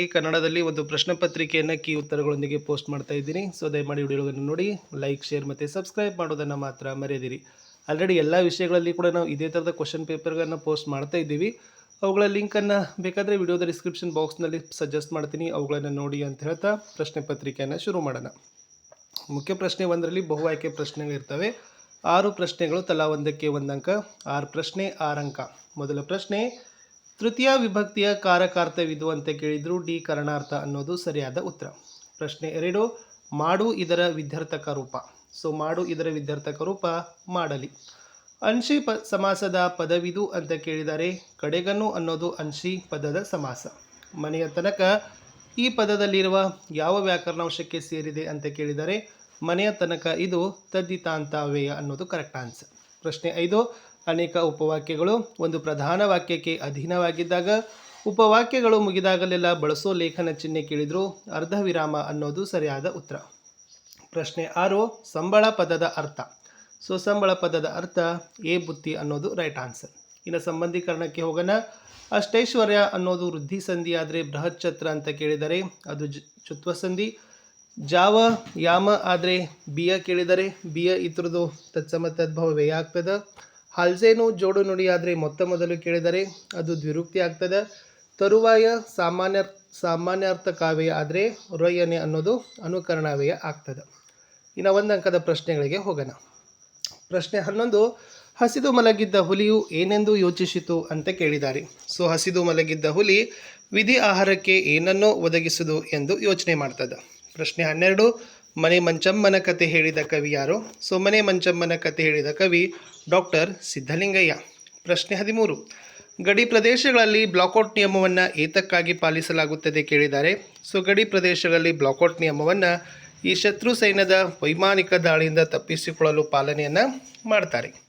ಈ ಕನ್ನಡದಲ್ಲಿ ಒಂದು ಪ್ರಶ್ನೆ ಪತ್ರಿಕೆಯನ್ನು ಕೀ ಉತ್ತರಗಳೊಂದಿಗೆ ಪೋಸ್ಟ್ ಮಾಡ್ತಾ ಇದ್ದೀನಿ. ಸೊ ದಯಮಾಡಿ ವಿಡಿಯೋಗಳನ್ನು ನೋಡಿ ಲೈಕ್ ಶೇರ್ ಮತ್ತು ಸಬ್ಸ್ಕ್ರೈಬ್ ಮಾಡೋದನ್ನು ಮಾತ್ರ ಮರೆಯದಿರಿ. ಆಲ್ರೆಡಿ ಎಲ್ಲ ವಿಷಯಗಳಲ್ಲಿ ಕೂಡ ನಾವು ಇದೇ ಥರದ ಕ್ವಶನ್ ಪೇಪರ್ಗಳನ್ನು ಪೋಸ್ಟ್ ಮಾಡ್ತಾ ಇದ್ದೀವಿ. ಅವುಗಳ ಲಿಂಕನ್ನು ಬೇಕಾದರೆ ವಿಡಿಯೋದ ಡಿಸ್ಕ್ರಿಪ್ಷನ್ ಬಾಕ್ಸ್ನಲ್ಲಿ ಸಜೆಸ್ಟ್ ಮಾಡ್ತೀನಿ. ಅವುಗಳನ್ನು ನೋಡಿ ಅಂತ ಹೇಳ್ತಾ ಪ್ರಶ್ನೆ ಪತ್ರಿಕೆಯನ್ನು ಶುರು ಮಾಡೋಣ. ಮುಖ್ಯ ಪ್ರಶ್ನೆ ಒಂದರಲ್ಲಿ ಬಹು ಆಯ್ಕೆ ಪ್ರಶ್ನೆಗಳಿರ್ತವೆ ಆರು ಪ್ರಶ್ನೆಗಳು ತಲಾ ಒಂದಕ್ಕೆ ಒಂದು ಅಂಕ ಆರು ಪ್ರಶ್ನೆ ಆರು ಅಂಕ ಮೊದಲ ಪ್ರಶ್ನೆ ತೃತೀಯ ವಿಭಕ್ತಿಯ ಕಾರಕಾರ್ಥವಿದು ಅಂತ ಕೇಳಿದ್ರು ಡಿ ಕರಣಾರ್ಥ ಅನ್ನೋದು ಸರಿಯಾದ ಉತ್ತರ. ಪ್ರಶ್ನೆ ಎರಡು, ಮಾಡು ಇದರ ವಿದ್ಯಾರ್ಥಕ ರೂಪ. ಸೊ, ಮಾಡು ಇದರ ವಿದ್ಯಾರ್ಥಕ ರೂಪ ಮಾಡಲಿ. ಅಂಶಿ ಪ, ಸಮಾಸದ ಪದವಿದು ಅಂತ ಕೇಳಿದರೆ ಕಡೆಗನ್ನು ಅನ್ನೋದು ಅಂಶಿ ಪದದ ಸಮಾಸ. ಮನೆಯ ತನಕ ಈ ಪದದಲ್ಲಿರುವ ಯಾವ ವ್ಯಾಕರಣಾಂಶಕ್ಕೆ ಸೇರಿದೆ ಅಂತ ಕೇಳಿದರೆ ಮನೆಯ ತನಕ ಇದು ತದ್ದಿತಾಂತಾವೇಯ ಅನ್ನೋದು ಕರೆಕ್ಟ್ ಆನ್ಸರ್. ಪ್ರಶ್ನೆ ಐದು ಅನೇಕ ಉಪವಾಕ್ಯಗಳು ಒಂದು ಪ್ರಧಾನ ವಾಕ್ಯಕ್ಕೆ ಅಧೀನವಾಗಿದ್ದಾಗ ಉಪವಾಕ್ಯಗಳು ಮುಗಿದಾಗಲೆಲ್ಲ ಬಳಸೋ ಲೇಖನ ಚಿಹ್ನೆ ಕೇಳಿದ್ರು ಅರ್ಧ ವಿರಾಮ ಅನ್ನೋದು ಸರಿಯಾದ ಉತ್ತರ. ಪ್ರಶ್ನೆ ಆರು, ಸಂಬಳ ಪದದ ಅರ್ಥ. ಸೊ, ಸಂಬಳ ಪದದ ಅರ್ಥ ಎ ಬುತ್ತಿ ಅನ್ನೋದು ರೈಟ್ ಆನ್ಸರ್. ಇನ್ನು ಸಂಬಂಧೀಕರಣಕ್ಕೆ ಹೋಗೋಣ. ಅಷ್ಟೈಶ್ವರ್ಯ ಅನ್ನೋದು ವೃದ್ಧಿ ಸಂಧಿ ಆದರೆ ಬೃಹತ್ ಛತ್ರ ಅಂತ ಕೇಳಿದರೆ ಅದು ಚುತ್ವ ಸಂಧಿ. ಜಾವ, ಯಾಮ ಆದರೆ ಬಿಯ ಕೇಳಿದರೆ ಬಿಯ ಇತರದು ತತ್ಸಮ ತದ್ಭವ ವ್ಯಯ ಆಗ್ತದೆ ಹಾಲ್ಸೇನು ಜೋಡು ನುಡಿ ಆದರೆ ಮೊತ್ತ ಮೊದಲು ಕೇಳಿದರೆ ಅದು ದ್ವಿರುಕ್ತಿ ಆಗ್ತದೆ. ತರುವಾಯ ಸಾಮಾನ್ಯ, ಸಾಮಾನ್ಯಾರ್ಥ ಕಾವ್ಯ ಆದರೆ ರೊಯ್ಯನೆ ಅನ್ನೋದು ಅನುಕರಣಾವ್ಯಯ ಆಗ್ತದೆ. ಇನ್ನು ಒಂದು ಅಂಕದ ಪ್ರಶ್ನೆಗಳಿಗೆ ಹೋಗೋಣ. ಪ್ರಶ್ನೆ ಹನ್ನೊಂದು, ಹಸಿದು ಮಲಗಿದ್ದ ಹುಲಿಯು ಏನೆಂದು ಯೋಚಿಸಿತು ಅಂತ ಕೇಳಿದ್ದಾರೆ ಸೊ, ಹಸಿದು ಮಲಗಿದ್ದ ಹುಲಿ ವಿಧಿ ಆಹಾರಕ್ಕೆ ಏನನ್ನೋ ಒದಗಿಸುದು ಎಂದು ಯೋಚನೆ ಮಾಡ್ತದೆ. ಪ್ರಶ್ನೆ ಹನ್ನೆರಡು ಮನೆ ಮಂಚಮ್ಮನ ಕತೆ ಹೇಳಿದ ಕವಿ ಯಾರು? ಸೊ, ಮನೆ ಮಂಚಮ್ಮನ ಕತೆ ಹೇಳಿದ ಕವಿ ಡಾಕ್ಟರ್ ಸಿದ್ಧಲಿಂಗಯ್ಯ. ಪ್ರಶ್ನೆ ಹದಿಮೂರು. ಗಡಿ ಪ್ರದೇಶಗಳಲ್ಲಿ ಬ್ಲಾಕೌಟ್ ನಿಯಮವನ್ನು ಏತಕ್ಕಾಗಿ ಪಾಲಿಸಲಾಗುತ್ತದೆ ಕೇಳಿದ್ದಾರೆ. ಸೊ, ಗಡಿ ಪ್ರದೇಶಗಳಲ್ಲಿ ಬ್ಲಾಕೌಟ್ ನಿಯಮವನ್ನು ಈ ಶತ್ರು ಸೈನ್ಯದ ವೈಮಾನಿಕ ದಾಳಿಯಿಂದ ತಪ್ಪಿಸಿಕೊಳ್ಳಲು ಪಾಲನೆಯನ್ನು ಮಾಡ್ತಾರೆ.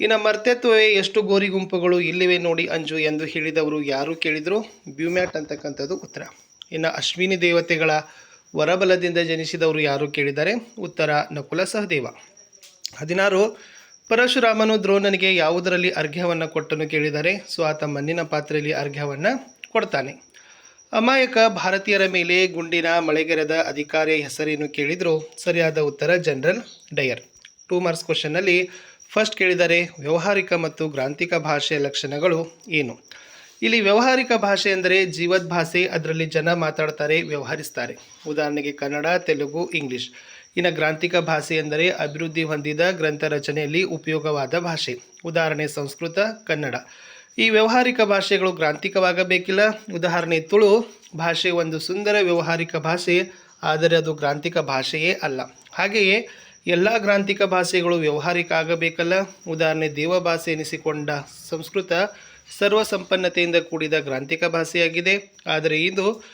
ಇನ್ನು ಮರ್ತತ್ವವೇ ಎಷ್ಟು ಗೋರಿ ಗುಂಪುಗಳು ಇಲ್ಲಿವೆ ನೋಡಿ ಅಂಜು ಎಂದು ಹೇಳಿದವರು ಯಾರು ಕೇಳಿದರು? ಬ್ಯೂಮ್ಯಾಟ್ ಅಂತಕ್ಕಂಥದ್ದು ಉತ್ತರ. ಇನ್ನು ಅಶ್ವಿನಿ ದೇವತೆಗಳ ವರಬಲದಿಂದ ಜನಿಸಿದವರು ಯಾರು ಕೇಳಿದರೆ ಉತ್ತರ ನಕುಲ ಸಹದೇವ. ಹದಿನಾರು, ಪರಶುರಾಮನು ದ್ರೋಣನಿಗೆ ಯಾವುದರಲ್ಲಿ ಅರ್ಘ್ಯವನ್ನು ಕೊಟ್ಟನು ಕೇಳಿದರೆ ಸೊ ಆತ ಮಣ್ಣಿನ ಪಾತ್ರೆಯಲ್ಲಿ ಅರ್ಘ್ಯವನ್ನು ಕೊಡ್ತಾನೆ. ಅಮಾಯಕ ಭಾರತೀಯರ ಮೇಲೆ ಗುಂಡಿನ ಮಳೆಗೆರೆದ ಅಧಿಕಾರಿಯ ಹೆಸರೇನು ಕೇಳಿದ್ರು ಸರಿಯಾದ ಉತ್ತರ ಜನರಲ್ ಡಯರ್. ಟೂ ಮಾರ್ಕ್ಸ್ ಕ್ವಶನ್ನಲ್ಲಿ, ಫಸ್ಟ್ ಕೇಳಿದರೆ ವ್ಯವಹಾರಿಕ ಮತ್ತು ಗ್ರಾಂಥಿಕ ಭಾಷೆಯ ಲಕ್ಷಣಗಳು ಏನು? ಇಲ್ಲಿ ವ್ಯವಹಾರಿಕ ಭಾಷೆ ಎಂದರೆ ಜೀವದ ಭಾಷೆ, ಅದರಲ್ಲಿ ಜನ ಮಾತಾಡ್ತಾರೆ, ವ್ಯವಹರಿಸ್ತಾರೆ. ಉದಾಹರಣೆಗೆ ಕನ್ನಡ, ತೆಲುಗು, ಇಂಗ್ಲಿಷ್. ಇನ್ನು ಗ್ರಾಂಥಿಕ ಭಾಷೆ ಎಂದರೆ ಅಭಿವೃದ್ಧಿ ಹೊಂದಿದ ಗ್ರಂಥ ರಚನೆಯಲ್ಲಿ ಉಪಯೋಗವಾದ ಭಾಷೆ. ಉದಾಹರಣೆ ಸಂಸ್ಕೃತ, ಕನ್ನಡ. ಈ ವ್ಯವಹಾರಿಕ ಭಾಷೆಗಳು ಗ್ರಾಂಥಿಕವಾಗಬೇಕಿಲ್ಲ. ಉದಾಹರಣೆ ತುಳು, ಭಾಷೆ ಒಂದು ಸುಂದರ ವ್ಯವಹಾರಿಕ ಭಾಷೆ, ಆದರೆ ಅದು ಗ್ರಾಂಥಿಕ ಭಾಷೆಯೇ ಅಲ್ಲ. ಹಾಗೆಯೇ ಎಲ್ಲ ಗ್ರಾಂಥಿಕ ಭಾಷೆಗಳು ವ್ಯವಹಾರಿಕ ಆಗಬೇಕಲ್ಲ. ಉದಾಹರಣೆ ದೇವ ಭಾಷೆ ಎನಿಸಿಕೊಂಡ ಸಂಸ್ಕೃತ ಸರ್ವ ಸಂಪನ್ನತೆಯಿಂದ ಕೂಡಿದ ಗ್ರಾಂಥಿಕ ಭಾಷೆಯಾಗಿದೆ. ಆದರೆ ಇದು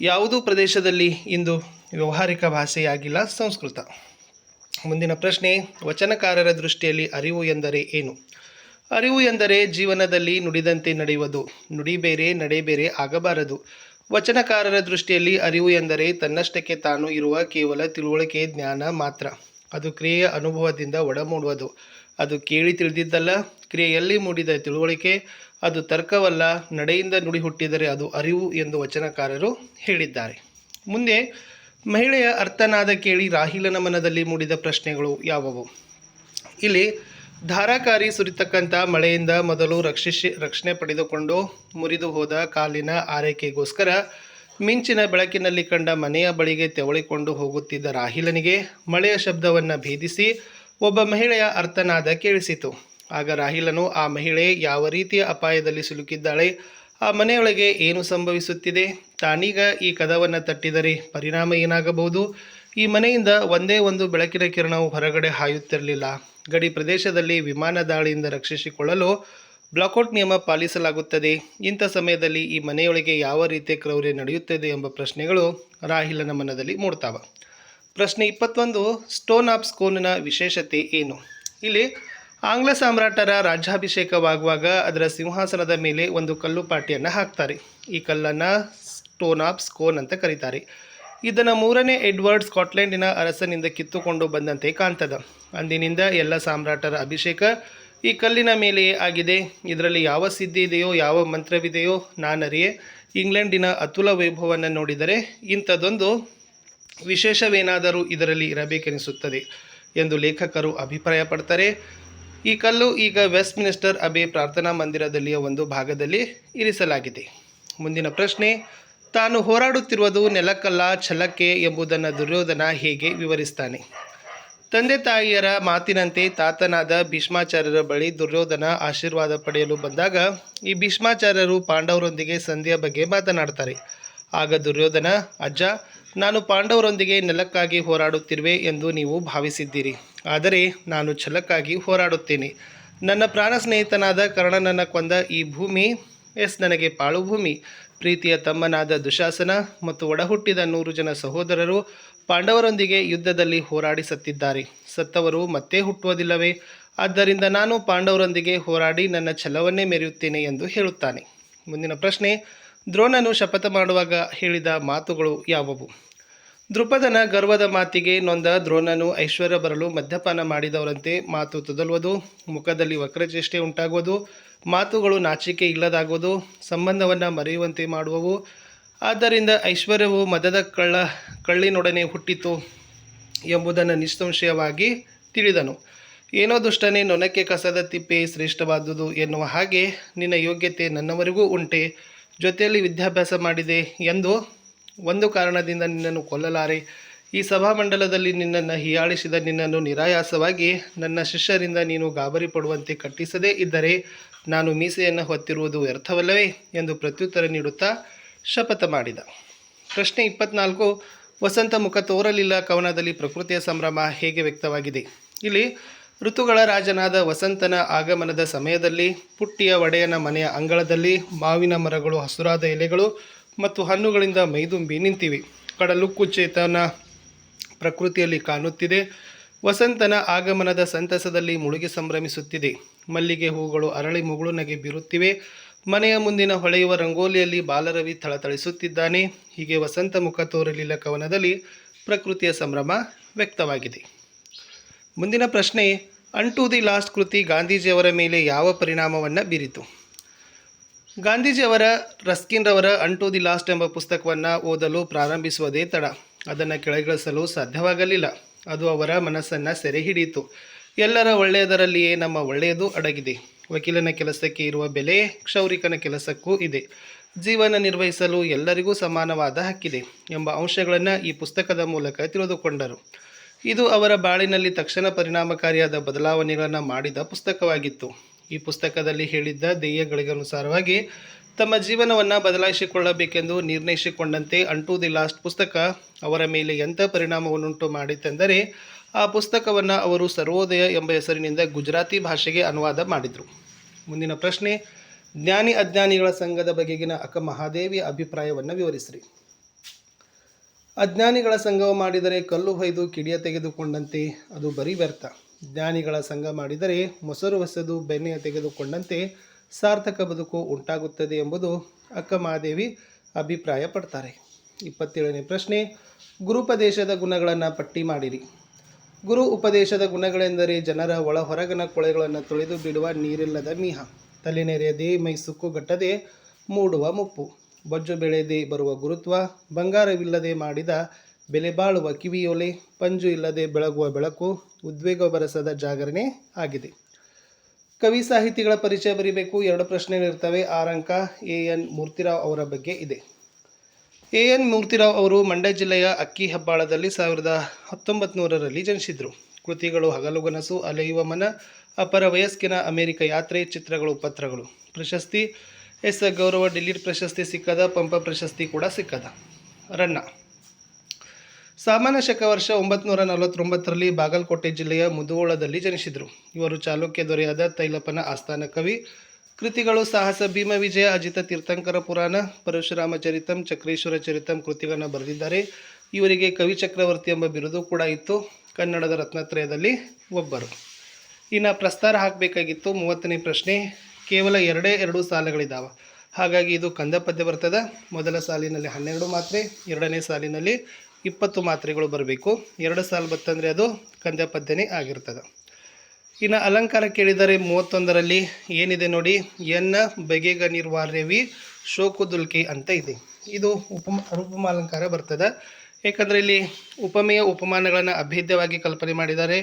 ಯಾವುದೂ ಪ್ರದೇಶದಲ್ಲಿ ಇಂದು ವ್ಯವಹಾರಿಕ ಭಾಷೆಯಾಗಿಲ್ಲ, ಸಂಸ್ಕೃತ. ಮುಂದಿನ ಪ್ರಶ್ನೆ, ವಚನಕಾರರ ದೃಷ್ಟಿಯಲ್ಲಿ ಅರಿವು ಎಂದರೆ ಏನು? ಅರಿವು ಎಂದರೆ ಜೀವನದಲ್ಲಿ ನುಡಿದಂತೆ ನಡೆಯುವುದು. ನುಡಿ ಬೇರೆ, ನಡೆ ಬೇರೆ ಆಗಬಾರದು. ವಚನಕಾರರ ದೃಷ್ಟಿಯಲ್ಲಿ ಅರಿವು ಎಂದರೆ ತನ್ನಷ್ಟಕ್ಕೆ ತಾನು ಇರುವ ಕೇವಲ ತಿಳುವಳಿಕೆ, ಜ್ಞಾನ ಮಾತ್ರ. ಅದು ಕ್ರಿಯೆಯ ಅನುಭವದಿಂದ ಒಡಮೂಡುವುದು. ಅದು ಕೇಳಿ ತಿಳಿದಿದ್ದಲ್ಲ, ಕ್ರಿಯೆಯಲ್ಲಿ ಮೂಡಿದ ತಿಳುವಳಿಕೆ, ಅದು ತರ್ಕವಲ್ಲ, ನಡೆಯಿಂದ ನುಡಿ ಹುಟ್ಟಿದರೆ ಅದು ಅರಿವು ಎಂದು ವಚನಕಾರರು ಹೇಳಿದ್ದಾರೆ. ಮುಂದೆ, ಮಹಿಳೆಯ ಅರ್ಥನಾದ ಕೇಳಿ ರಾಹಿಲನ ಮನದಲ್ಲಿ ಮೂಡಿದ ಪ್ರಶ್ನೆಗಳು ಯಾವುವು? ಇಲ್ಲಿ, ಧಾರಾಕಾರಿ ಸುರಿತಕ್ಕಂಥ ಮಳೆಯಿಂದ ಮೊದಲು ರಕ್ಷಿಸಿ ರಕ್ಷಣೆ ಪಡೆದುಕೊಂಡು ಮುರಿದು ಹೋದ ಕಾಲಿನ ಆರೈಕೆಗೋಸ್ಕರ ಮಿಂಚಿನ ಬೆಳಕಿನಲ್ಲಿ ಕಂಡ ಮನೆಯ ಬಳಿಗೆ ತೆವಳಿಕೊಂಡು ಹೋಗುತ್ತಿದ್ದ ರಾಹಿಲನಿಗೆ ಮಳೆಯ ಶಬ್ದವನ್ನು ಭೇದಿಸಿ ಒಬ್ಬ ಮಹಿಳೆಯ ಅರ್ಥನಾದ ಕೇಳಿಸಿತು. ಆಗ ರಾಹಿಲನು, ಆ ಮಹಿಳೆ ಯಾವ ರೀತಿಯ ಅಪಾಯದಲ್ಲಿ ಸಿಲುಕಿದ್ದಾಳೆ? ಆ ಮನೆಯೊಳಗೆ ಏನು ಸಂಭವಿಸುತ್ತಿದೆ? ತಾನೀಗ ಈ ಕದವನ್ನು ತಟ್ಟಿದರೆ ಪರಿಣಾಮ ಏನಾಗಬಹುದು? ಈ ಮನೆಯಿಂದ ಒಂದೇ ಒಂದು ಬೆಳಕಿನ ಕಿರಣವು ಹೊರಗಡೆ ಹಾಯುತ್ತಿರಲಿಲ್ಲ. ಗಡಿ ಪ್ರದೇಶದಲ್ಲಿ ವಿಮಾನ ದಾಳಿಯಿಂದ ರಕ್ಷಿಸಿಕೊಳ್ಳಲು ಬ್ಲಾಕೌಟ್ ನಿಯಮ ಪಾಲಿಸಲಾಗುತ್ತದೆ. ಇಂಥ ಸಮಯದಲ್ಲಿ ಈ ಮನೆಯೊಳಗೆ ಯಾವ ರೀತಿಯ ಕ್ರೌರ್ಯ ನಡೆಯುತ್ತದೆ ಎಂಬ ಪ್ರಶ್ನೆಗಳು ರಾಹಿಲನ ಮನದಲ್ಲಿ ಮೂಡ್ತಾವೆ. ಪ್ರಶ್ನೆ ಇಪ್ಪತ್ತೊಂದು ಸ್ಟೋನ್ ಆಫ್ ಸ್ಕೋನಿನ ವಿಶೇಷತೆ ಏನು? ಇಲ್ಲಿ ಆಂಗ್ಲ ಸಾಮ್ರಾಟರ ರಾಜ್ಯಾಭಿಷೇಕವಾಗುವಾಗ ಅದರ ಸಿಂಹಾಸನದ ಮೇಲೆ ಒಂದು ಕಲ್ಲು ಪಾಟಿಯನ್ನು ಹಾಕ್ತಾರೆ. ಈ ಕಲ್ಲನ್ನು ಸ್ಟೋನ್ ಆಫ್ ಸ್ಕೋನ್ ಅಂತ ಕರೀತಾರೆ. ಇದನ್ನು ಮೂರನೇ ಎಡ್ವರ್ಡ್ ಸ್ಕಾಟ್ಲೆಂಡಿನ ಅರಸನಿಂದ ಕಿತ್ತುಕೊಂಡು ಬಂದಂತೆ ಕಾಣ್ತದ. ಅಂದಿನಿಂದ ಎಲ್ಲ ಸಾಮ್ರಾಟರ ಅಭಿಷೇಕ ಈ ಕಲ್ಲಿನ ಮೇಲೆಯೇ ಆಗಿದೆ. ಇದರಲ್ಲಿ ಯಾವ ಸಿದ್ಧಿ ಇದೆಯೋ, ಯಾವ ಮಂತ್ರವಿದೆಯೋ ನಾನರಿಯೇ, ಇಂಗ್ಲೆಂಡಿನ ಅತುಲ ವೈಭವವನ್ನು ನೋಡಿದರೆ ಇಂಥದ್ದೊಂದು ವಿಶೇಷವೇನಾದರೂ ಇದರಲ್ಲಿ ಇರಬೇಕೆನಿಸುತ್ತದೆ ಎಂದು ಲೇಖಕರು ಅಭಿಪ್ರಾಯಪಡ್ತಾರೆ. ಈ ಕಲ್ಲು ಈಗ ವೆಸ್ಟ್ ಮಿನಿಸ್ಟರ್ ಅಬೆ ಪ್ರಾರ್ಥನಾ ಮಂದಿರದಲ್ಲಿಯ ಒಂದು ಭಾಗದಲ್ಲಿ ಇರಿಸಲಾಗಿದೆ. ಮುಂದಿನ ಪ್ರಶ್ನೆ, ತಾನು ಹೋರಾಡುತ್ತಿರುವುದು ನೆಲಕಲ್ಲ, ಛಲಕ್ಕೆ ಎಂಬುದನ್ನು ದುರ್ಯೋಧನ ಹೇಗೆ ವಿವರಿಸ್ತಾನೆ? ತಂದೆ ತಾಯಿಯರ ಮಾತಿನಂತೆ ತಾತನಾದ ಭೀಷ್ಮಾಚಾರ್ಯರ ಬಳಿ ದುರ್ಯೋಧನ ಆಶೀರ್ವಾದ ಪಡೆಯಲು ಬಂದಾಗ ಈ ಭೀಷ್ಮಾಚಾರ್ಯರು ಪಾಂಡವರೊಂದಿಗೆ ಸಂಧಿಯ ಬಗ್ಗೆ ಮಾತನಾಡ್ತಾರೆ. ಆಗ ದುರ್ಯೋಧನ, ಅಜ್ಜ ನಾನು ಪಾಂಡವರೊಂದಿಗೆ ನೆಲಕ್ಕಾಗಿ ಹೋರಾಡುತ್ತಿರುವೆ ಎಂದು ನೀವು ಭಾವಿಸಿದ್ದೀರಿ. ಆದರೆ ನಾನು ಛಲಕ್ಕಾಗಿ ಹೋರಾಡುತ್ತೇನೆ. ನನ್ನ ಪ್ರಾಣ ಸ್ನೇಹಿತನಾದ ಕರ್ಣನನ್ನು ಕೊಂದ ಈ ಭೂಮಿ, ಎಸ್ ನನಗೆ ಪಾಳು ಭೂಮಿ. ಪ್ರೀತಿಯ ತಮ್ಮನಾದ ದುಶಾಸನ ಮತ್ತು ಒಡಹುಟ್ಟಿದ ನೂರು ಜನ ಸಹೋದರರು ಪಾಂಡವರೊಂದಿಗೆ ಯುದ್ಧದಲ್ಲಿ ಹೋರಾಡಿ ಸತ್ತಿದ್ದಾರೆ. ಸತ್ತವರು ಮತ್ತೆ ಹುಟ್ಟುವುದಿಲ್ಲವೇ? ಆದ್ದರಿಂದ ನಾನು ಪಾಂಡವರೊಂದಿಗೆ ಹೋರಾಡಿ ನನ್ನ ಛಲವನ್ನೇ ಮೆರೆಯುತ್ತೇನೆ ಎಂದು ಹೇಳುತ್ತಾನೆ. ಮುಂದಿನ ಪ್ರಶ್ನೆ ದ್ರೋಣನು ಶಪಥ ಮಾಡುವಾಗ ಹೇಳಿದ ಮಾತುಗಳು ಯಾವುವು? ದೃಪದನ ಗರ್ವದ ಮಾತಿಗೆ ನೊಂದ ದ್ರೋಣನು ಐಶ್ವರ್ಯ ಬರಲು ಮದ್ಯಪಾನ ಮಾಡಿದವರಂತೆ ಮಾತು ತೊದಲುವುದು, ಮುಖದಲ್ಲಿ ವಕ್ರಚೇಷ್ಟೆ ಉಂಟಾಗುವುದು, ಮಾತುಗಳು ನಾಚಿಕೆ ಇಲ್ಲದಾಗುವುದು, ಸಂಬಂಧವನ್ನು ಮರೆಯುವಂತೆ ಮಾಡುವವು. ಆದ್ದರಿಂದ ಐಶ್ವರ್ಯವು ಮದದ ಕಳ್ಳ, ಕಳ್ಳಿನೊಡನೆ ಹುಟ್ಟಿತು ಎಂಬುದನ್ನು ನಿಸ್ಸಂಶಯವಾಗಿ ತಿಳಿದನು. ಏನೋ ದುಷ್ಟನೇ ನೊನಕ್ಕೆ ಕಸದ ತಿಪ್ಪೆ ಶ್ರೇಷ್ಠವಾದುದು ಎನ್ನುವ ಹಾಗೆ ನಿನ್ನ ಯೋಗ್ಯತೆ ನನ್ನವರಿಗೂ ಉಂಟೆ. ಜೊತೆಯಲ್ಲಿ ವಿದ್ಯಾಭ್ಯಾಸ ಮಾಡಿದೆ ಎಂದು ಒಂದು ಕಾರಣದಿಂದ ನಿನ್ನನ್ನು ಕೊಲ್ಲಲಾರೆ. ಈ ಸಭಾಮಂಡಲದಲ್ಲಿ ನಿನ್ನನ್ನು ಹೀಯಾಳಿಸಿದ ನಿನ್ನನ್ನು ನಿರಾಯಾಸವಾಗಿ ನನ್ನ ಶಿಷ್ಯರಿಂದ ನೀನು ಗಾಬರಿ ಪಡುವಂತೆ ಕಟ್ಟಿಸದೇ ಇದ್ದರೆ ನಾನು ಮೀಸೆಯನ್ನು ಹೊತ್ತಿರುವುದು ವ್ಯರ್ಥವಲ್ಲವೇ ಎಂದು ಪ್ರತ್ಯುತ್ತರ ನೀಡುತ್ತಾ ಶಪಥ ಮಾಡಿದ. ಪ್ರಶ್ನೆ ಇಪ್ಪತ್ನಾಲ್ಕು, ವಸಂತ ಮುಖ ತೋರಲಿಲ್ಲ ಕವನದಲ್ಲಿ ಪ್ರಕೃತಿಯ ಸಂಭ್ರಮ ಹೇಗೆ ವ್ಯಕ್ತವಾಗಿದೆ? ಇಲ್ಲಿ ಋತುಗಳ ರಾಜನಾದ ವಸಂತನ ಆಗಮನದ ಸಮಯದಲ್ಲಿ ಪುಟ್ಟಿಯ ಒಡೆಯನ ಮನೆಯ ಅಂಗಳದಲ್ಲಿ ಮಾವಿನ ಮರಗಳು, ಹಸುರಾದ ಎಲೆಗಳು ಮತ್ತು ಹಣ್ಣುಗಳಿಂದ ಮೈದುಂಬಿ ನಿಂತಿವೆ. ಕಡಲುಕ್ಕು ಚೇತನ ಪ್ರಕೃತಿಯಲ್ಲಿ ಕಾಣುತ್ತಿದೆ. ವಸಂತನ ಆಗಮನದ ಸಂತಸದಲ್ಲಿ ಮುಳುಗಿ ಸಂಭ್ರಮಿಸುತ್ತಿದೆ. ಮಲ್ಲಿಗೆ ಹೂಗಳು ಅರಳಿ ಮುಗುಳು ನಗೆ ಬೀರುತ್ತಿವೆ. ಮನೆಯ ಮುಂದಿನ ಹೊಳೆಯುವ ರಂಗೋಲಿಯಲ್ಲಿ ಬಾಲರವಿ ಥಳಥಳಿಸುತ್ತಿದ್ದಾನೆ. ಹೀಗೆ ವಸಂತ ಮುಖ ತೋರಲಿಲ್ಲ ಕವನದಲ್ಲಿ ಪ್ರಕೃತಿಯ ಸಂಭ್ರಮ ವ್ಯಕ್ತವಾಗಿದೆ. ಮುಂದಿನ ಪ್ರಶ್ನೆ ಅಂಟು ದಿ ಲಾಸ್ಟ್ ಕೃತಿ ಗಾಂಧೀಜಿಯವರ ಮೇಲೆ ಯಾವ ಪರಿಣಾಮವನ್ನು ಬೀರಿತು? ಗಾಂಧೀಜಿಯವರ ರಸ್ಕಿನ್ ರವರ ಟು ದಿ ಲಾಸ್ಟ್ ಎಂಬ ಪುಸ್ತಕವನ್ನು ಓದಲು ಪ್ರಾರಂಭಿಸುವುದೇ ತಡ. ಅದನ್ನು ಕೆಳಗಿಳಿಸಲು ಸಾಧ್ಯವಾಗಲಿಲ್ಲ. ಅದು ಅವರ ಮನಸ್ಸನ್ನು ಸೆರೆ ಹಿಡಿಯಿತು. ಎಲ್ಲರ ಒಳ್ಳೆಯದರಲ್ಲಿಯೇ ನಮ್ಮ ಒಳ್ಳೆಯದು ಅಡಗಿದೆ. ವಕೀಲನ ಕೆಲಸಕ್ಕೆ ಇರುವ ಬೆಲೆ, ಕ್ಷೌರಿಕನ ಕೆಲಸಕ್ಕೂ ಇದೆ. ಜೀವನ ನಿರ್ವಹಿಸಲು ಎಲ್ಲರಿಗೂ ಸಮಾನವಾದ ಹಕ್ಕಿದೆ ಎಂಬ ಅಂಶಗಳನ್ನು ಈ ಪುಸ್ತಕದ ಮೂಲಕ ತಿಳಿದುಕೊಂಡರು. ಇದು ಅವರ ಬಾಳಿನಲ್ಲಿ ತಕ್ಷಣ ಪರಿಣಾಮಕಾರಿಯಾದ ಬದಲಾವಣೆಗಳನ್ನು ಮಾಡಿದ ಪುಸ್ತಕವಾಗಿತ್ತು. ಈ ಪುಸ್ತಕದಲ್ಲಿ ಹೇಳಿದ್ದ ಧ್ಯೇಯಗಳಿಗನುಸಾರವಾಗಿ ತಮ್ಮ ಜೀವನವನ್ನು ಬದಲಾಯಿಸಿಕೊಳ್ಳಬೇಕೆಂದು ನಿರ್ಣಯಿಸಿಕೊಂಡಂತೆ ಅಂಟು ದಿ ಲಾಸ್ಟ್ ಪುಸ್ತಕ ಅವರ ಮೇಲೆ ಎಂಥ ಪರಿಣಾಮವನ್ನುಂಟು ಮಾಡಿತೆಂದರೆ, ಆ ಪುಸ್ತಕವನ್ನು ಅವರು ಸರ್ವೋದಯ ಎಂಬ ಹೆಸರಿನಿಂದ ಗುಜರಾತಿ ಭಾಷೆಗೆ ಅನುವಾದ ಮಾಡಿದರು. ಮುಂದಿನ ಪ್ರಶ್ನೆ, ಜ್ಞಾನಿ ಅಜ್ಞಾನಿಗಳ ಸಂಘದ ಬಗೆಗಿನ ಅಕ್ಕ ಮಹಾದೇವಿಯ ಅಭಿಪ್ರಾಯವನ್ನು ವಿವರಿಸಿರಿ. ಅಜ್ಞಾನಿಗಳ ಸಂಘವು ಮಾಡಿದರೆ ಕಲ್ಲು ಹೊಯ್ದು ಕಿಡಿಯ ತೆಗೆದುಕೊಂಡಂತೆ, ಅದು ಬರೀ ವ್ಯರ್ಥ. ಜ್ಞಾನಿಗಳ ಸಂಘ ಮಾಡಿದರೆ ಮೊಸರು ಹೊಸದು ಬೆಣ್ಣೆಯ ತೆಗೆದುಕೊಂಡಂತೆ ಸಾರ್ಥಕ ಬದುಕು ಉಂಟಾಗುತ್ತದೆ ಎಂಬುದು ಅಕ್ಕ ಮಹಾದೇವಿ ಅಭಿಪ್ರಾಯ ಪಡ್ತಾರೆ ಇಪ್ಪತ್ತೇಳನೇ ಪ್ರಶ್ನೆ, ಗುರುಪದೇಶದ ಗುಣಗಳನ್ನು ಪಟ್ಟಿ ಮಾಡಿರಿ. ಗುರು ಉಪದೇಶದ ಗುಣಗಳೆಂದರೆ ಜನರ ಒಳ ಹೊರಗನ ಕೊಳೆಗಳನ್ನು ತೊಳೆದು ಬಿಡುವ ನೀರಿಲ್ಲದ ಮೀಹ, ತಲೆನೆರೆಯದೆ ಮೈ ಸುಕ್ಕುಗಟ್ಟದೆ ಮೂಡುವ ಮುಪ್ಪು. ಬೊಜ್ಜು ಬೆಳೆಯದೆ ಬರುವ ಗುರುತ್ವ, ಬಂಗಾರವಿಲ್ಲದೆ ಮಾಡಿದ ಬೆಲೆ ಬಾಳುವ ಕಿವಿಯೊಲೆ, ಪಂಜು ಇಲ್ಲದೆ ಬೆಳಗುವ ಬೆಳಕು, ಉದ್ವೇಗ ಬರಸದ ಜಾಗರಣೆ ಆಗಿದೆ. ಕವಿ ಸಾಹಿತಿಗಳ ಪರಿಚಯ ಬರೀಬೇಕು. ಎರಡು ಪ್ರಶ್ನೆಗಳಿರ್ತವೆ ಆರಂಕ, ಎ ಎನ್ ಮೂರ್ತಿರಾವ್ ಅವರ ಬಗ್ಗೆ ಇದೆ. ಎ ಎನ್ ಮೂರ್ತಿರಾವ್ ಅವರು ಮಂಡ್ಯ ಜಿಲ್ಲೆಯ ಅಕ್ಕಿ ಹೆಬ್ಬಾಳದಲ್ಲಿ ಸಾವಿರದ ಹತ್ತೊಂಬತ್ತು ನೂರರಲ್ಲಿ ಜನಿಸಿದರು. ಕೃತಿಗಳು ಹಗಲುಗನಸು ಅಲೆಯುವ ಮನ, ಅಪರ ವಯಸ್ಕಿನ ಅಮೆರಿಕ ಯಾತ್ರೆ, ಚಿತ್ರಗಳು, ಪತ್ರಗಳು. ಪ್ರಶಸ್ತಿ ಎಸ್, ಗೌರವ ಡಿಲೀಟ್ ಪ್ರಶಸ್ತಿ ಸಿಕ್ಕದ, ಪಂಪ ಪ್ರಶಸ್ತಿ ಕೂಡ ಸಿಕ್ಕದ. ರನ್ನ. ಸಾಮಾನ್ಯ ಶಕ ವರ್ಷ ಒಂಬತ್ತು ನಲವತ್ತೊಂಬತ್ತರಲ್ಲಿ ಬಾಗಲಕೋಟೆ ಜಿಲ್ಲೆಯ ಮುದುವೋಳದಲ್ಲಿ ಜನಿಸಿದರು. ಇವರು ಚಾಲುಕ್ಯ ದೊರೆಯಾದ ತೈಲಪ್ಪನ ಆಸ್ಥಾನ ಕವಿ. ಕೃತಿಗಳು ಸಾಹಸ, ಭೀಮ ವಿಜಯ, ಅಜಿತ ತೀರ್ಥಂಕರ ಪುರಾಣ, ಪರಶುರಾಮ ಚರಿತಂ, ಚಕ್ರೇಶ್ವರ ಚರಿತಂ ಕೃತಿಗಳನ್ನು ಬರೆದಿದ್ದಾರೆ. ಇವರಿಗೆ ಕವಿ ಚಕ್ರವರ್ತಿ ಎಂಬ ಬಿರುದು ಕೂಡ ಇತ್ತು. ಕನ್ನಡದ ರತ್ನತ್ರಯದಲ್ಲಿ ಒಬ್ಬರು. ಇನ್ನು ಪ್ರಸ್ತಾರ ಹಾಕಬೇಕಾಗಿತ್ತು ಮೂವತ್ತನೇ ಪ್ರಶ್ನೆ. ಕೇವಲ ಎರಡೇ ಎರಡು ಸಾಲುಗಳಿದ್ದಾವೆ ಹಾಗಾಗಿ ಇದು ಕಂದ ಪದ್ಯ ಬರ್ತದೆ. ಮೊದಲ ಸಾಲಿನಲ್ಲಿ ಹನ್ನೆರಡು ಮಾತ್ರೆ, ಎರಡನೇ ಸಾಲಿನಲ್ಲಿ ಇಪ್ಪತ್ತು ಮಾತ್ರೆಗಳು ಬರಬೇಕು. ಎರಡು ಸಾಲು ಬತ್ತಂದರೆ ಅದು ಕಂದ ಪದ್ಯನೇ ಆಗಿರ್ತದೆ. ಇನ್ನು ಅಲಂಕಾರ ಕೇಳಿದರೆ ಮೂವತ್ತೊಂದರಲ್ಲಿ ಏನಿದೆ ನೋಡಿ, ಎನ್ನ ಬಗೆಗ ನಿರ್ವಾರ್ಯವಿ ಶೋಕುದುಲ್ಕಿ ಅಂತ ಇದೆ. ಇದು ಉಪಮ, ಅನುಪಮ ಅಲಂಕಾರ ಬರ್ತದೆ. ಏಕೆಂದರೆ ಇಲ್ಲಿ ಉಪಮೇಯ ಉಪಮಾನಗಳನ್ನು ಅಭೇದ್ಯವಾಗಿ ಕಲ್ಪನೆ ಮಾಡಿದ್ದಾರೆ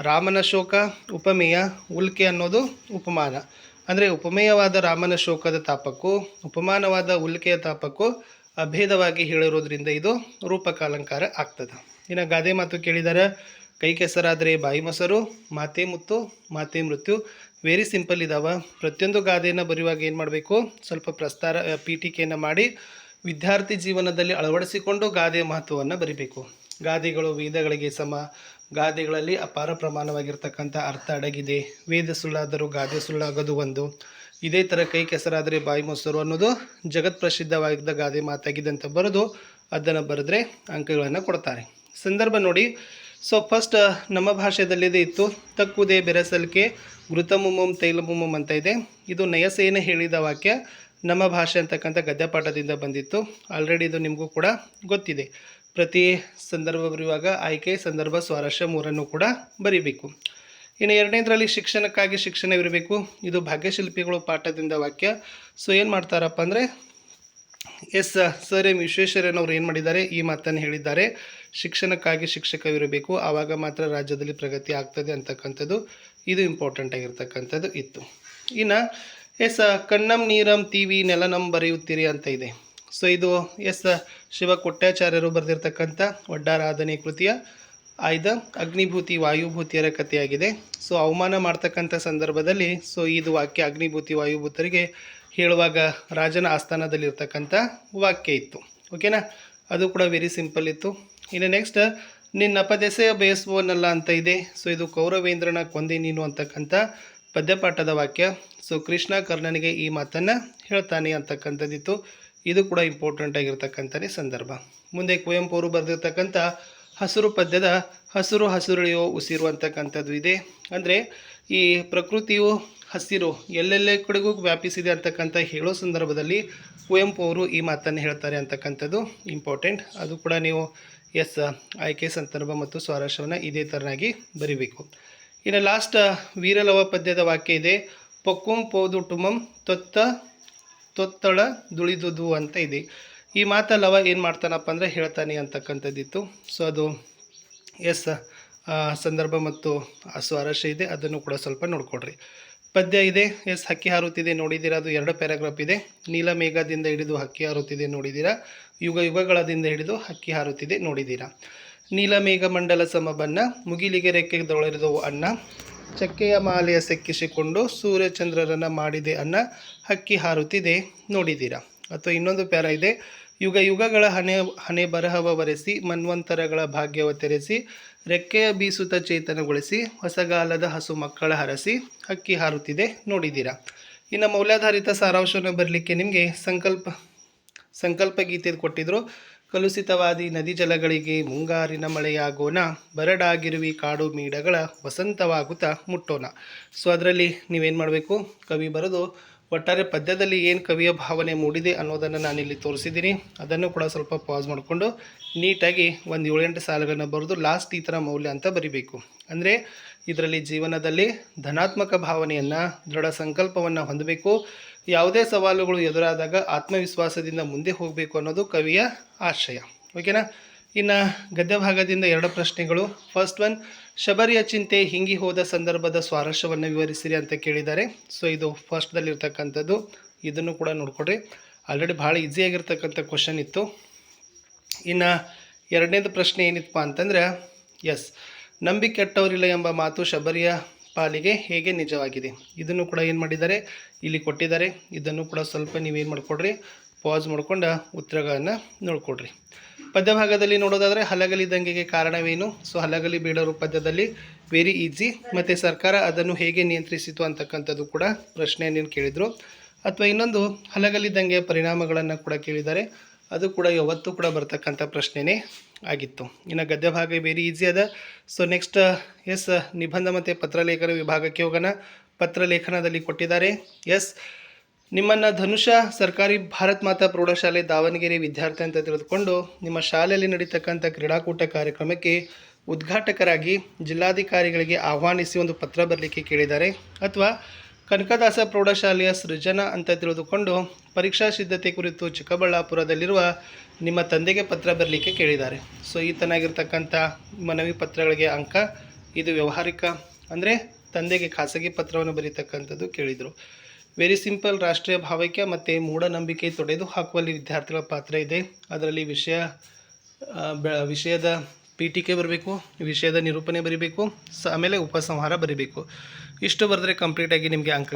ರಾಮನ ಶೋಕ, ಉಪಮೇಯ ಉಲ್ಕೆ ಅನ್ನೋದು ಉಪಮಾನ. ಅಂದರೆ ಉಪಮೇಯವಾದ ರಾಮನ ಶೋಕದ ತಾಪಕ್ಕೂ, ಉಪಮಾನವಾದ ಉಲ್ಕೆಯ ತಾಪಕ್ಕೂ ಅಭೇದವಾಗಿ ಹೇಳಿರೋದ್ರಿಂದ ಇದು ರೂಪಕ ಅಲಂಕಾರ ಆಗ್ತದೆ. ಇನ್ನು ಗಾದೆ ಮಾತು ಕೇಳಿದರೆ, ಕೈ ಕೆಸರಾದರೆ ಬಾಯಿ ಮೊಸರು, ಮಾತೆ ಮುತ್ತು, ಮಾತೆ ಮೃತ್ಯು, ವೆರಿ ಸಿಂಪಲ್ ಇದಾವ. ಪ್ರತಿಯೊಂದು ಗಾದೆಯನ್ನು ಬರೆಯುವಾಗ ಏನು ಮಾಡಬೇಕು? ಸ್ವಲ್ಪ ಪ್ರಸ್ತಾರ ಪೀಠಿಕೆಯನ್ನು ಮಾಡಿ ವಿದ್ಯಾರ್ಥಿ ಜೀವನದಲ್ಲಿ ಅಳವಡಿಸಿಕೊಂಡು ಗಾದೆಯ ಮಹತ್ವವನ್ನು ಬರಿಬೇಕು. ಗಾದೆಗಳು ವೇದಗಳಿಗೆ ಸಮ ಗಾದೆಗಳಲ್ಲಿ ಅಪಾರ ಪ್ರಮಾಣವಾಗಿರ್ತಕ್ಕಂಥ ಅರ್ಥ ಅಡಗಿದೆ. ವೇದ ಸುಳ್ಳಾದರೂ ಗಾದೆ ಸುಳ್ಳಾಗೋದು ಒಂದು. ಇದೇ ಥರ ಕೈ ಕೆಸರಾದರೆ ಬಾಯಿ ಮೊಸರು ಅನ್ನೋದು ಜಗತ್ ಪ್ರಸಿದ್ಧವಾಗಿದ್ದ ಗಾದೆ ಮಾತಾಗಿದೆ ಅಂತ ಬರೆದು ಅದನ್ನು ಬರೆದ್ರೆ ಅಂಕಗಳನ್ನು ಕೊಡ್ತಾರೆ. ಸಂದರ್ಭ ನೋಡಿ. ಸೊ ಫಸ್ಟ್ ನಮ್ಮ ಭಾಷೆಯಲ್ಲಿದೆ ಇತ್ತು. ತಕ್ಕುದೇ ಬೆರೆಸಲ್ಕೆ ಘೃತಮುಮಂ ತೈಲಮುಮಂ ಅಂತ ಇದೆ. ಇದು ನಯಸೇನ ಹೇಳಿದ ವಾಕ್ಯ ನಮ್ಮ ಭಾಷೆ ಅಂತಕ್ಕಂಥ ಗದ್ಯಪಾಠದಿಂದ ಬಂದಿತ್ತು. ಆಲ್ರೆಡಿ ಇದು ನಿಮಗೂ ಕೂಡ ಗೊತ್ತಿದೆ. ಪ್ರತಿ ಸಂದರ್ಭ ಬರೆಯುವಾಗ ಆಯ್ಕೆ, ಸಂದರ್ಭ, ಸ್ವಾರಸ್ಯ ಮೂರನ್ನು ಕೂಡ ಬರೀಬೇಕು. ಇನ್ನು ಎರಡನೇದರಲ್ಲಿ ಶಿಕ್ಷಣಕ್ಕಾಗಿ ಶಿಕ್ಷಣವಿರಬೇಕು. ಇದು ಭಾಗ್ಯಶಿಲ್ಪಿಗಳು ಪಾಠದಿಂದ ವಾಕ್ಯ. ಸೊ ಏನು ಮಾಡ್ತಾರಪ್ಪ ಅಂದರೆ, ಎಸ್, ಸರ್ ಎಂ ವಿಶ್ವೇಶ್ವರಯ್ಯನವರು ಏನು ಮಾಡಿದ್ದಾರೆ? ಈ ಮಾತನ್ನು ಹೇಳಿದ್ದಾರೆ. ಶಿಕ್ಷಣಕ್ಕಾಗಿ ಶಿಕ್ಷಕವಿರಬೇಕು. ಆವಾಗ ಮಾತ್ರ ರಾಜ್ಯದಲ್ಲಿ ಪ್ರಗತಿ ಆಗ್ತದೆ ಅಂತಕ್ಕಂಥದ್ದು, ಇದು ಇಂಪಾರ್ಟೆಂಟ್ ಆಗಿರ್ತಕ್ಕಂಥದ್ದು ಇತ್ತು. ಇನ್ನು, ಎಸ್, ಕಣ್ಣಂ ನೀರಂ ತೀವಿ ನೆಲನಂ ಬರೆಯುತ್ತೀರಿ ಅಂತ ಇದೆ. ಸೊ ಇದು ಎಸ್, ಶಿವ ಕೊಟ್ಟಾಚಾರ್ಯರು ಬರೆದಿರ್ತಕ್ಕಂಥ ಒಡ್ಡಾರಾಧನೆ ಕೃತಿಯ ಆಯ್ದ ಅಗ್ನಿಭೂತಿ ವಾಯುಭೂತಿಯರ ಕಥೆಯಾಗಿದೆ. ಸೊ ಅವಮಾನ ಮಾಡ್ತಕ್ಕಂಥ ಸಂದರ್ಭದಲ್ಲಿ ಸೊ ಇದು ವಾಕ್ಯ ಅಗ್ನಿಭೂತಿ ವಾಯುಭೂತರಿಗೆ ಹೇಳುವಾಗ ರಾಜನ ಆಸ್ಥಾನದಲ್ಲಿರ್ತಕ್ಕಂಥ ವಾಕ್ಯ ಇತ್ತು. ಓಕೆನಾ ಅದು ಕೂಡ ವೆರಿ ಸಿಂಪಲ್ ಇತ್ತು. ಇನ್ನು ನೆಕ್ಸ್ಟ್ ನಿನ್ನ ಅಪದೆಸೆಯ ಬಯಸುವನಲ್ಲ ಅಂತ ಇದೆ. ಸೊ ಇದು ಕೌರವೇಂದ್ರನ ಕೊಂದೆ ನೀನು ಅಂತಕ್ಕಂಥ ಪದ್ಯಪಾಠದ ವಾಕ್ಯ. ಸೊ ಕೃಷ್ಣ ಕರ್ಣನಿಗೆ ಈ ಮಾತನ್ನು ಹೇಳ್ತಾನೆ ಅಂತಕ್ಕಂಥದ್ದಿತ್ತು. ಇದು ಕೂಡ ಇಂಪಾರ್ಟೆಂಟ್ ಆಗಿರ್ತಕ್ಕಂಥನೇ ಸಂದರ್ಭ. ಮುಂದೆ ಕುವೆಂಪು ಅವರು ಬರೆದಿರ್ತಕ್ಕಂಥ ಹಸಿರು ಪದ್ಯದ ಹಸಿರು ಹಸಿರುಳಿಯೋ ಉಸಿರು ಅಂತಕ್ಕಂಥದ್ದು ಇದೆ. ಅಂದರೆ ಈ ಪ್ರಕೃತಿಯು ಹಸಿರು ಎಲ್ಲೆಲ್ಲ ಕಡೆಗೂ ವ್ಯಾಪಿಸಿದೆ ಅಂತಕ್ಕಂಥ ಹೇಳೋ ಸಂದರ್ಭದಲ್ಲಿ ಕುವೆಂಪು ಅವರು ಈ ಮಾತನ್ನು ಹೇಳ್ತಾರೆ ಅಂತಕ್ಕಂಥದ್ದು ಇಂಪಾರ್ಟೆಂಟ್ ಅದು ಕೂಡ ನೀವು ಎಸ್ ಆಯ್ಕೆ ಸಂದರ್ಭ ಮತ್ತು ಸ್ವಾರಸ್ಯವನ್ನು ಇದೇ ಥರನಾಗಿ ಬರಿಬೇಕು. ಇನ್ನು ಲಾಸ್ಟ್ ವೀರಲವ ಪದ್ಯದ ವಾಕ್ಯ ಇದೆ, ಪೊಕ್ಕುಂ ಪೋದು ಟುಮಂ ತೊತ್ತ ತೊತ್ತಳ ದುಳಿದುದು ಅಂತ ಇದೆ. ಈ ಮಾತಲ್ಲಿ ಲವ ಏನು ಮಾಡ್ತಾನಪ್ಪ ಅಂದರೆ ಹೇಳ್ತಾನೆ ಅಂತಕ್ಕಂಥದ್ದಿತ್ತು. ಸೊ ಅದು ಎಸ್ ಸಂದರ್ಭ ಮತ್ತು ಸ್ವಾರಸ್ಯ ಇದೆ. ಅದನ್ನು ಕೂಡ ಸ್ವಲ್ಪ ನೋಡ್ಕೊಡ್ರಿ. ಪದ್ಯ ಇದೆ. ಎಸ್, ಹಕ್ಕಿ ಹಾರುತ್ತಿದೆ ನೋಡಿದ್ದೀರಾ? ಅದು ಎರಡು ಪ್ಯಾರಾಗ್ರಾಫ್ ಇದೆ. ನೀಲ ಮೇಘದಿಂದ ಹಿಡಿದು ಹಕ್ಕಿ ಹಾರುತ್ತಿದೆ ನೋಡಿದ್ದೀರಾ? ಯುಗ ಯುಗಗಳದಿಂದ ಹಿಡಿದು ಹಕ್ಕಿ ಹಾರುತ್ತಿದೆ ನೋಡಿದ್ದೀರಾ? ನೀಲ ಮೇಘ ಮಂಡಲ ಸಮಬನ್ನ ಮುಗಿಲಿಗೆ ರೆಕ್ಕೆ ದೊಳೆರಿದವು ಅನ್ನ ಚಕ್ಕೆಯ ಮಾಲೆಯ ಸೆಕ್ಕಿಸಿಕೊಂಡು ಸೂರ್ಯಚಂದ್ರರನ್ನ ಮಾಡಿದೆ ಅನ್ನ ಹಕ್ಕಿ ಹಾರುತ್ತಿದೆ. ನೋಡಿದ್ದೀರಾ? ಅಥವಾ ಇನ್ನೊಂದು ಪ್ಯಾರ ಇದೆ. ಯುಗ ಯುಗಗಳ ಹಣೆ ಹಣೆ ಬರಹವ ಬರೆಸಿ ಮನ್ವಂತರಗಳ ಭಾಗ್ಯವ ತೆರೆಸಿ, ರೆಕ್ಕೆಯ ಬೀಸುತ ಚೇತನಗೊಳಿಸಿ, ಹೊಸಗಾಲದ ಹಸು ಮಕ್ಕಳ ಹರಸಿ, ಹಕ್ಕಿ ಹಾರುತ್ತಿದೆ. ನೋಡಿದ್ದೀರಾ? ಇನ್ನು ಮೌಲ್ಯಾಧಾರಿತ ಸಾರಾಂಶವನ್ನು ಬರಲಿಕ್ಕೆ ನಿಮಗೆ ಸಂಕಲ್ಪ ಸಂಕಲ್ಪ ಗೀತೆ ಕೊಟ್ಟಿದ್ರು. ಕಲುಷಿತವಾದಿ ನದಿ ಜಲಗಳಿಗೆ ಮುಂಗಾರಿನ ಮಳೆಯಾಗೋಣ, ಬರಡಾಗಿರುವಿ ಕಾಡು ಮೀಡಗಳ ವಸಂತವಾಗುತ್ತಾ ಮುಟ್ಟೋಣ. ಸೊ, ಅದರಲ್ಲಿ ನೀವೇನು ಮಾಡಬೇಕು? ಕವಿ ಬರೆದು ಒಟ್ಟಾರೆ ಪದ್ಯದಲ್ಲಿ ಏನು ಕವಿಯ ಭಾವನೆ ಮೂಡಿದೆ ಅನ್ನೋದನ್ನು ನಾನಿಲ್ಲಿ ತೋರಿಸಿದ್ದೀನಿ. ಅದನ್ನು ಕೂಡ ಸ್ವಲ್ಪ ಪಾಸ್ ಮಾಡಿಕೊಂಡು ನೀಟಾಗಿ ಒಂದು ಏಳೆಂಟು ಸಾಲುಗಳನ್ನು ಬರೆದು ಲಾಸ್ಟ್ ಈ ಥರ ಮೌಲ್ಯ ಅಂತ ಬರಿಬೇಕು. ಅಂದರೆ ಇದರಲ್ಲಿ ಜೀವನದಲ್ಲಿ ಧನಾತ್ಮಕ ಭಾವನೆಯನ್ನು, ದೃಢ ಸಂಕಲ್ಪವನ್ನು ಹೊಂದಬೇಕು. ಯಾವುದೇ ಸವಾಲುಗಳು ಎದುರಾದಾಗ ಆತ್ಮವಿಶ್ವಾಸದಿಂದ ಮುಂದೆ ಹೋಗಬೇಕು ಅನ್ನೋದು ಕವಿಯ ಆಶಯ. ಓಕೆನಾ? ಇನ್ನು ಗದ್ಯ ಭಾಗದಿಂದ ಎರಡು ಪ್ರಶ್ನೆಗಳು. ಫಸ್ಟ್ ಒನ್ ಶಬರಿಯ ಚಿಂತೆ ಹಿಂಗಿ ಹೋದ ಸಂದರ್ಭದ ಸ್ವಾರಸ್ಯವನ್ನು ವಿವರಿಸಿರಿ ಅಂತ ಕೇಳಿದ್ದಾರೆ. ಸೊ ಇದು ಫಸ್ಟ್ದಲ್ಲಿರ್ತಕ್ಕಂಥದ್ದು ಇದನ್ನು ಕೂಡ ನೋಡ್ಕೊಡ್ರಿ. ಆಲ್ರೆಡಿ ಭಾಳ ಈಸಿಯಾಗಿರ್ತಕ್ಕಂಥ ಕ್ವಶನ್ ಇತ್ತು. ಇನ್ನು ಎರಡನೇದು ಪ್ರಶ್ನೆ ಏನಿತ್ತಪ್ಪ ಅಂತಂದ್ರೆ ಎಸ್ ನಂಬಿ ಕೆಟ್ಟವರಿಲ್ಲ ಎಂಬ ಮಾತು ಶಬರಿಯ ಪಾಲಿಗೆ ಹೇಗೆ ನಿಜವಾಗಿದೆ? ಇದನ್ನು ಕೂಡ ಏನು ಮಾಡಿದ್ದಾರೆ? ಇಲ್ಲಿ ಕೊಟ್ಟಿದ್ದಾರೆ. ಇದನ್ನು ಕೂಡ ಸ್ವಲ್ಪ ನೀವೇನು ಮಾಡಿಕೊಡ್ರಿ? ಪಾಸ್ ಮಾಡ್ಕೊಂಡು ಉತ್ತರಗಳನ್ನು ನೋಡ್ಕೊಡ್ರಿ. ಪದ್ಯಭಾಗದಲ್ಲಿ ನೋಡೋದಾದರೆ ಹಲಗಲಿ ದಂಗೆಗೆ ಕಾರಣವೇನು? ಸೊ, ಹಲಗಲಿ ಬೀಳರು ಪದ್ಯದಲ್ಲಿ ವೆರಿ ಈಸಿ ಮತ್ತು ಸರ್ಕಾರ ಅದನ್ನು ಹೇಗೆ ನಿಯಂತ್ರಿಸಿತು ಅಂತಕ್ಕಂಥದ್ದು ಕೂಡ ಪ್ರಶ್ನೆಯನ್ನು ಕೇಳಿದರು. ಅಥವಾ ಇನ್ನೊಂದು ಹಲಗಲಿ ದಂಗೆಯ ಪರಿಣಾಮಗಳನ್ನು ಕೂಡ ಕೇಳಿದ್ದಾರೆ. ಅದು ಕೂಡ ಯಾವತ್ತೂ ಕೂಡ ಬರ್ತಕ್ಕಂಥ ಪ್ರಶ್ನೆನೇ ಆಗಿತ್ತು. ಇನ್ನು ಗದ್ಯ ಭಾಗ ಬೇರೆ ಈಸಿ ಅದ. ಸೊ ನೆಕ್ಸ್ಟ್ ಎಸ್ ನಿಬಂಧ ಮತ್ತು ಪತ್ರಲೇಖನ ವಿಭಾಗಕ್ಕೆ ಹೋಗೋಣ. ಪತ್ರಲೇಖನದಲ್ಲಿ ಕೊಟ್ಟಿದ್ದಾರೆ. ಎಸ್ ನಿಮ್ಮನ್ನು ಧನುಷ ಸರ್ಕಾರಿ ಭಾರತ್ ಮಾತಾ ಪ್ರೌಢಶಾಲೆ ದಾವಣಗೆರೆ ವಿದ್ಯಾರ್ಥಿ ಅಂತ ತಿಳಿದುಕೊಂಡು ನಿಮ್ಮ ಶಾಲೆಯಲ್ಲಿ ನಡೀತಕ್ಕಂಥ ಕ್ರೀಡಾಕೂಟ ಕಾರ್ಯಕ್ರಮಕ್ಕೆ ಉದ್ಘಾಟಕರಾಗಿ ಜಿಲ್ಲಾಧಿಕಾರಿಗಳಿಗೆ ಆಹ್ವಾನಿಸಿ ಒಂದು ಪತ್ರ ಬರಲಿಕ್ಕೆ ಕೇಳಿದ್ದಾರೆ. ಅಥವಾ ಕನಕದಾಸ ಪ್ರೌಢಶಾಲೆಯ ಸೃಜನ ಅಂತ ತಿಳಿದುಕೊಂಡು ಪರೀಕ್ಷಾ ಸಿದ್ಧತೆ ಕುರಿತು ಚಿಕ್ಕಬಳ್ಳಾಪುರದಲ್ಲಿರುವ ನಿಮ್ಮ ತಂದೆಗೆ ಪತ್ರ ಬರಲಿಕ್ಕೆ ಕೇಳಿದ್ದಾರೆ. ಸೊ ಈತನಾಗಿರ್ತಕ್ಕಂಥ ಮನವಿ ಪತ್ರಗಳಿಗೆ ಅಂಕ, ಇದು ವ್ಯವಹಾರಿಕ, ಅಂದರೆ ತಂದೆಗೆ ಖಾಸಗಿ ಪತ್ರವನ್ನು ಬರೀತಕ್ಕಂಥದ್ದು ಕೇಳಿದರು. ವೆರಿ ಸಿಂಪಲ್ ರಾಷ್ಟ್ರೀಯ ಭಾವೈಕ್ಯ ಮತ್ತು ಮೂಢನಂಬಿಕೆ ತೊಡೆದು ಹಾಕುವಲ್ಲಿ ವಿದ್ಯಾರ್ಥಿಗಳ ಪಾತ್ರ ಇದೆ. ಅದರಲ್ಲಿ ವಿಷಯ ವಿಷಯದ ಪೀಠಿಕೆ ಬರಬೇಕು, ವಿಷಯದ ನಿರೂಪಣೆ ಬರೀಬೇಕು, ಸ, ಆಮೇಲೆ ಉಪಸಂಹಾರ ಬರೀಬೇಕು. ಇಷ್ಟು ಬರೆದ್ರೆ ಕಂಪ್ಲೀಟಾಗಿ ನಿಮಗೆ ಅಂಕ